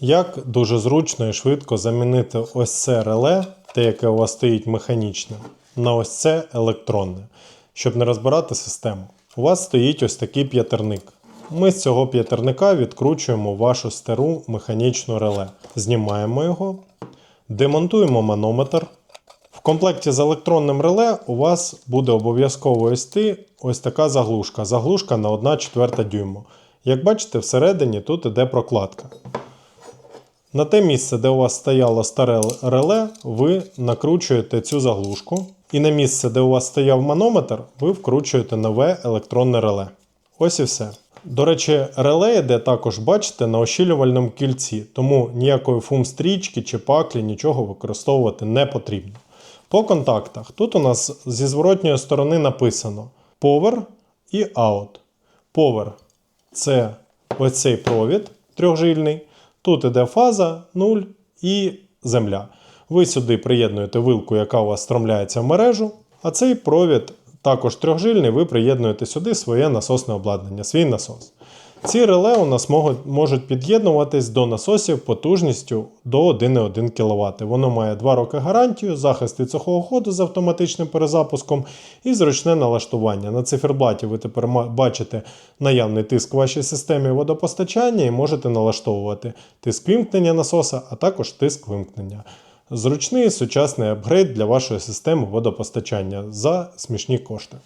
Як дуже зручно і швидко замінити ось це реле, те, яке у вас стоїть механічне, на ось це електронне, щоб не розбирати систему. У вас стоїть ось такий п'ятерник. Ми з цього п'ятерника відкручуємо вашу стару механічну реле. Знімаємо його, демонтуємо манометр. В комплекті з електронним реле у вас буде обов'язково йти ось така заглушка. Заглушка на 1 четверта дюйму. Як бачите, всередині тут іде прокладка. На те місце, де у вас стояло старе реле, ви накручуєте цю заглушку. І на місце, де у вас стояв манометр, ви вкручуєте нове електронне реле. Ось і все. До речі, реле йде також, бачите, на ощілювальному кільці, тому ніякої фум-стрічки чи паклі нічого використовувати не потрібно. По контактах тут у нас зі зворотньої сторони написано Power і Out. Power це ось цей провід трьохжильний. Тут іде фаза 0 і земля. Ви сюди приєднуєте вилку, яка у вас стромляється в мережу, а цей провід також трьохжильний, ви приєднуєте сюди своє насосне обладнання, свій насос. Ці реле у нас можуть, під'єднуватись до насосів потужністю до 1,1 кВт. Воно має 2 роки гарантію, захист від сухого ходу з автоматичним перезапуском і зручне налаштування. На циферблаті ви тепер бачите наявний тиск в вашій системі водопостачання і можете налаштовувати тиск вимкнення насоса, а також тиск вимкнення. Зручний сучасний апгрейд для вашої системи водопостачання за смішні кошти.